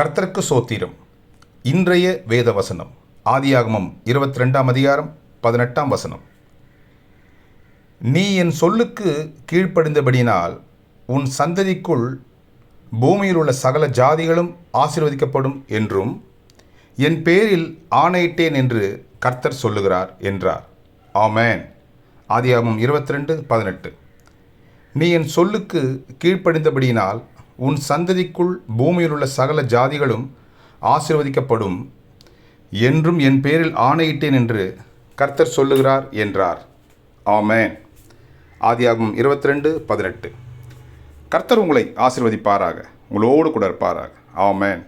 கர்த்தருக்கு சோத்திரம். இன்றைய வேத வசனம் ஆதியாகமம் இருபத்தி ரெண்டாம் அதிகாரம் பதினெட்டாம் வசனம். நீ என் சொல்லுக்கு கீழ்ப்படிந்தபடியினால் உன் சந்ததிக்குள் பூமியில் உள்ள சகல ஜாதிகளும் ஆசீர்வதிக்கப்படும் என்றும் என் பேரில் ஆணையிட்டேன் என்று கர்த்தர் சொல்லுகிறார் என்றார். ஆமேன். ஆதியாகமம் இருபத்தி ரெண்டு பதினெட்டு. நீ என் சொல்லுக்கு கீழ்ப்படிந்தபடியினால் உன் சந்ததிக்குள் பூமியில் உள்ள சகல ஜாதிகளும் ஆசிர்வதிக்கப்படும் என்றும் என் பேரில் ஆணையிட்டேன் என்று கர்த்தர் சொல்லுகிறார் என்றார். ஆமேன். ஆதியாகும் இருபத்தி ரெண்டு பதினெட்டு. கர்த்தர் உங்களை ஆசிர்வதிப்பாராக உங்களோடு கூட இருப்பாராக. ஆமேன்.